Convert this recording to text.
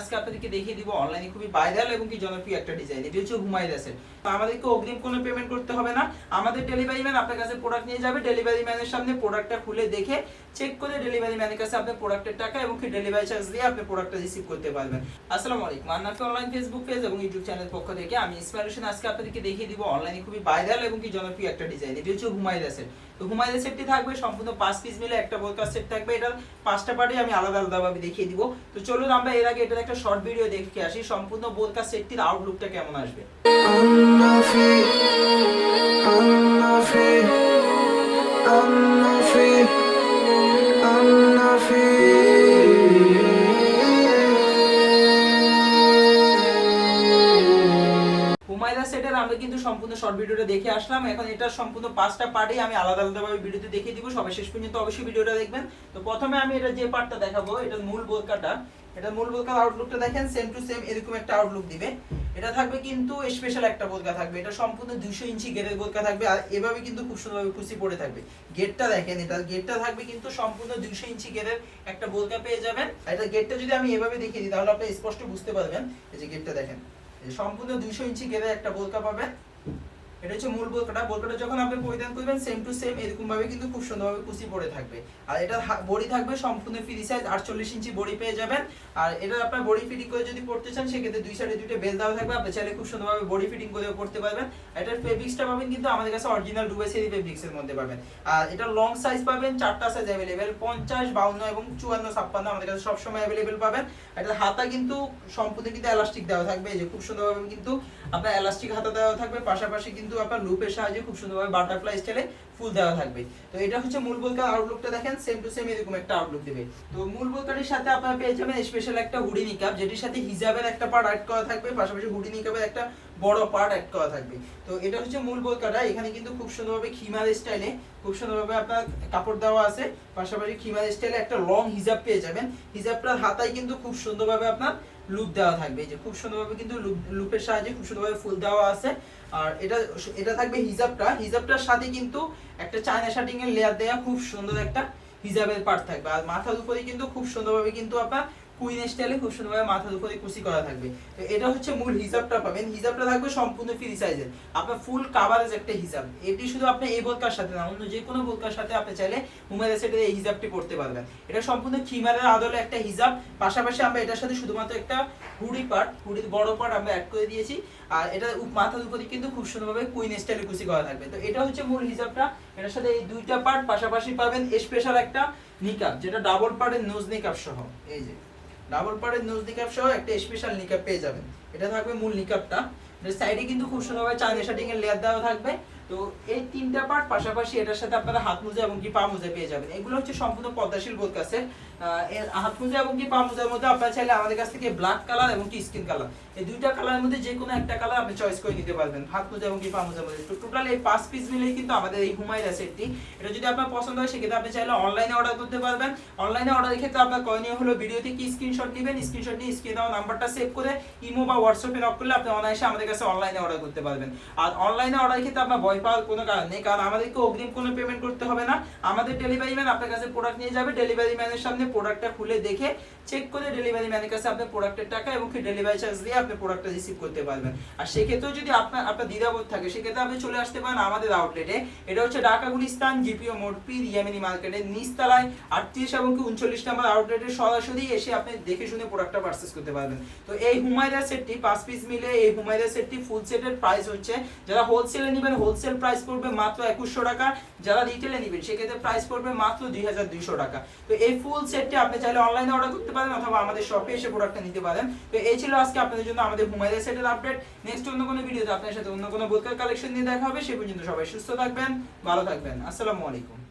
আজকে আপনাদেরকে দেখিয়ে দিব অনলাইনে খুবই ভাইরাল এবং কি জনপ্রিয় একটা ডিজাইন এটি হচ্ছে হুমায়ুন সেট তো আমাদেরকে অগ্রিম কোনো পেমেন্ট করতে হবে না। আমাদের ডেলিভারি ম্যান আপনার কাছে প্রোডাক্ট নিয়ে যাবে। ডেলিভারি ম্যানের সামনে প্রোডাক্টটা খুলে দেখে চেক করে ডেলিভারি ম্যানের কাছে আপনার প্রোডাক্টের টাকা এবং কি ডেলিভারি চার্জ দিয়ে আপনি প্রোডাক্টটা রিসিভ করতে পারবেন। আসসালামু আলাইকুম। আন্নাফি অনলাইন ফেসবুক পেজ এবং ইউটিউব চ্যানেল পক্ষ থেকে আমি ইসমাইল হোসেন আজকে আপনাদেরকে দেখিয়ে দিব অনলাইনে খুবই ভাইরাল এবং কি জনপ্রিয় একটা ডিজাইন এটি হচ্ছে হুমায়ুন সেট তো হুমায়ুন সেটটি থাকবে সম্পূর্ণ পাঁচ পিস মিলে। একটা বোরকা সেট থাকবে। এটার পাঁচটা পার্টি আমি আলাদা আলাদা ভাবে দেখিয়ে দিব। তো চলুন আমরা এর আগে এটার একটা শর্ট ভিডিও দেখে আসি, সম্পূর্ণ বোরকা সেটটির আউটলুকটা কেমন আসবে. হুমায়রা সেটের আমরা কিন্তু সম্পূর্ণ শর্ট ভিডিওটা দেখে আসলাম। এখন এটা সম্পূর্ণ পাঁচটা পার্টে আমি আলাদা আলাদা ভাবে ভিডিওতে দেখিয়ে দিব। সবাই শেষ পর্যন্ত অবশ্যই ভিডিওটা দেখবেন। তো প্রথমে আমি এটা যে পার্টটা দেখাবো এটা মূল বোরকাটা এটা মূল বোরকার আউটলুকটা দেখেন সেম টু সেম এরকম একটা আউটলুক দিবে। এটা থাকবে কিন্তু স্পেশাল একটা বোরকা থাকবে। এটা সম্পূর্ণ 200 ইঞ্চি গেরের বোরকা থাকবে। আর এভাবে কিন্তু খুব সুন্দরভাবে কুচি পড়ে থাকবে। গেটটা দেখেন, এটা গেটটা থাকবে কিন্তু সম্পূর্ণ 200 ইঞ্চি গেরের একটা বোরকা পেয়ে যাবেন। এটা গেটটা যদি আমি এভাবে দেখিয়ে দিই, তাহলে আপনি স্পষ্ট বুঝতে পারবেন। এই যে গেটটা দেখেন সম্পূর্ণ 200 ইঞ্চি গেরে একটা বোরকা পাবেন। এটা হচ্ছে মূল বোরকাটা বোরকাটা যখন আপনি পরিধান করবেন সেম টু সেম এরকম ভাবে কিন্তু খুব সুন্দরভাবে কুচি পড়ে থাকবে। আর এটা বডি থাকবে সম্পূর্ণ ফ্রি সাইজ 48 ইঞ্চি বডি পেয়ে যাবেন। আর এটা আপনার বডি ফিটিং করে যদি পড়তে চান, সেক্ষেত্রে দুই সাইডে দুইটা বেল দেওয়া থাকবে। আপনি চাইলে খুব সুন্দরভাবে বডি ফিটিং করে পড়তে পারবেন। এটার ফেব্রিক্সটা পাবেন কিন্তু আমাদের কাছে অরিজিনাল ডুবে সেরি ফেব্রিক্সের মধ্যে পাবেন। আর এটা লং সাইজ পাবেন, চারটা সাইজ অ্যাভেলেবেল পঞ্চাশ, বাউন্ন এবং চুয়ান্ন, ছাপ্পান্ন আমাদের কাছে সবসময় অ্যাভেলেবেল পাবেন। এটার হাতা কিন্তু সম্পূর্ণ কিন্তু এলাস্টিক দেওয়া থাকবে। এই যে খুব সুন্দরভাবে কিন্তু আপনার এলাস্টিক হাতা দেওয়া থাকবে। পাশাপাশি কিন্তু আপনার লুপের সাহায্যে খুব সুন্দরভাবে বাটারফ্লাই স্টাইলে ফুল দেওয়া থাকবে। তো এটা হচ্ছে মূল বোলকার আউটলুকটা দেখেন সেম টু সেম এরকম একটা আউটলুক দিবে। তো মূল বোলকারের সাথে আপনারা পেয়ে যাবেন স্পেশাল একটা হুডি নিকাপ যেটির সাথে হিজাবের একটা পার্ট অ্যাড করা থাকবে, পাশাপাশি হুডি নিকাপের একটা বড় পার্ট অ্যাড করা থাকবে। তো এটা হচ্ছে মূল বোলকাটা, এখানে কিন্তু খুব সুন্দরভাবে খিমার স্টাইলে খুব সুন্দরভাবে আপনার কাপড় দেওয়া আছে, পাশাপাশি খিমার স্টাইলে একটা লং হিজাব পেয়ে যাবেন। হিজাবটার হাতায় কিন্তু খুব সুন্দরভাবে আপনার লুপ দেওয়া থাকবে। এই যে খুব সুন্দরভাবে কিন্তু লুপের সাহায্যে খুব সুন্দরভাবে ফুল দেওয়া আছে। আর এটা এটা থাকবে হিজাবটা। হিজাবটার সাথে কিন্তু একটা চায়না শার্টিং এর লেয়ার দেওয়া খুব সুন্দর একটা হিজাবের পার্ট থাকবে। আর মাথার উপরে কিন্তু খুব সুন্দরভাবে কিন্তু আপনার কুইন স্টাইলে খুব সুন্দরভাবে মাথার উপরে কুচি করা থাকবে। এটা হচ্ছে মূল হিজাবটা পাবেন। হিজাবটা থাকবে সম্পূর্ণ ফ্রি সাইজের আপনার ফুল কাভারেজ একটা হিজাব। এটি শুধু আপনি এই বোরকার সাথে না, অন্য যে কোনো বোরকার সাথে আপনি চাইলে উমের সেটের এই হিজাবটি পড়তে পারবেন। এটা সম্পূর্ণ খিমারের আদলে একটা হিজাব। পাশাপাশি আমরা এটার সাথে শুধুমাত্র একটা হুডি পার্ট হুডির বড় পার্ট আমরা অ্যাড করে দিয়েছি। আর এটা মাথার উপরে কিন্তু খুব সুন্দরভাবে কুইন স্টাইলে কুচি করা থাকবে। তো এটা হচ্ছে মূল হিজাবটা। এটার সাথে এই দুইটা পার্ট পাশাপাশি পাবেন স্পেশাল একটা নিকাপ যেটা ডাবল পার্টের নোজ নিকাপ সহ। এই যে। ডাবল পার্টের নোজ নিকাপ সহ একটা স্পেশাল নিকাপ পেয়ে যাবেন। এটা থাকবে মূল নিকাপটা সাইডে কিন্তু খুব সুন্দরভাবে এর লেয়ার দেওয়া থাকবে। তো এই তিনটা পার্ট পাশাপাশি এটার সাথে আপনারা হাত মোজা এবং কি পা মোজা পেয়ে যাবেন। এগুলো হচ্ছে সম্পূর্ণ পদ্মাশীল বোধ কাছে হাত মোজা এবং কি পা মোজার মধ্যে আপনারা চাইলে আমাদের কাছ থেকে ব্ল্যাক কালার এবং কি স্কিন কালার এই দুইটা কালারের মধ্যে যে কোনো একটা কালার আপনি চয়েস করে নিতে পারবেন, হাত মোজা এবং কি পা মোজার মধ্যে। টোটাল এই পাঁচ পিস মিলেই কিন্তু আমাদের এই হুমায়রা সেটটি এটা যদি আপনার পছন্দ হয়, সেক্ষেত্রে আপনি চাইলে অনলাইনে অর্ডার করতে পারবেন। অনলাইনে অর্ডারের ক্ষেত্রে আপনার হলো ভিডিও থেকে স্ক্রিনশট নেবেন স্ক্রিনশট নিয়ে স্ক্রিনে দেওয়া নাম্বারটা সেভ করে ইমো বা হোয়াটসঅ্যাপে নক করলে আপনি অনায়াসে আমাদের কাছে অনলাইনে অর্ডার করতে পারবেন। আর অনলাইনে অর্ডার ক্ষেত্রে আপনার ভয় পাওয়ার কোনো কারণ নেই, কারণ আমাদেরকে অগ্রিম কোনো পেমেন্ট করতে হবে না। আমাদের ডেলিভারি ম্যান আপনার কাছে প্রোডাক্ট নিয়ে যাবে ডেলিভারি ম্যানের সামনে প্রোডাক্টটা খুলে দেখে চেক করে ডেলিভারি ম্যানের কাছে আপনার প্রোডাক্টের টাকা এবং ডেলিভারি চার্জ দিয়ে আপনি প্রোডাক্টটা রিসিভ করতে পারবেন। আর সেক্ষেত্রেও যদি আপনার আপনার দ্বিধাবোধ থাকে, সেক্ষেত্রে আপনি চলে আসতে পারেন আমাদের আউটলেটে এটা হচ্ছে ঢাকা গুলিস্তান জিপিও মোড পি ইয়ামিনি মার্কেটের নিচতলায়, আটত্রিশ এবং কি উনচল্লিশ নাম্বার আউটলেটে সরাসরি এসে আপনি দেখে শুনে প্রোডাক্টটা পারচেস করতে পারবেন। তো এই হুমায়রা সেটটি পাঁচ পিস মিলে এই হুমায়রা সেটটি ফুল সেটের প্রাইস হচ্ছে। যারা হোলসেলে নেবেন হোলসেল প্রাইস পড়বে মাত্র একুশশো টাকা। যারা রিটেলে নেবেন, সেক্ষেত্রে প্রাইস পড়বে মাত্র দুই হাজার দুইশো টাকা। তো এই ফুল সেটটি আপনি চাইলে অনলাইনে অর্ডার করতে পারেন অথবা আমাদের শপে এসে প্রোডাক্টটা নিতে পারেন। তো এই ছিল আজকে আপনাদের জন্য আমাদের হুমায়রা সেটের আপডেট নেক্সট অন্য কোনো ভিডিওতে আপনার সাথে অন্য কোনো বোরকার কালেকশন নিয়ে দেখা হবে। সে পর্যন্ত সবাই সুস্থ থাকবেন, ভালো থাকবেন। আসসালামু আলাইকুম।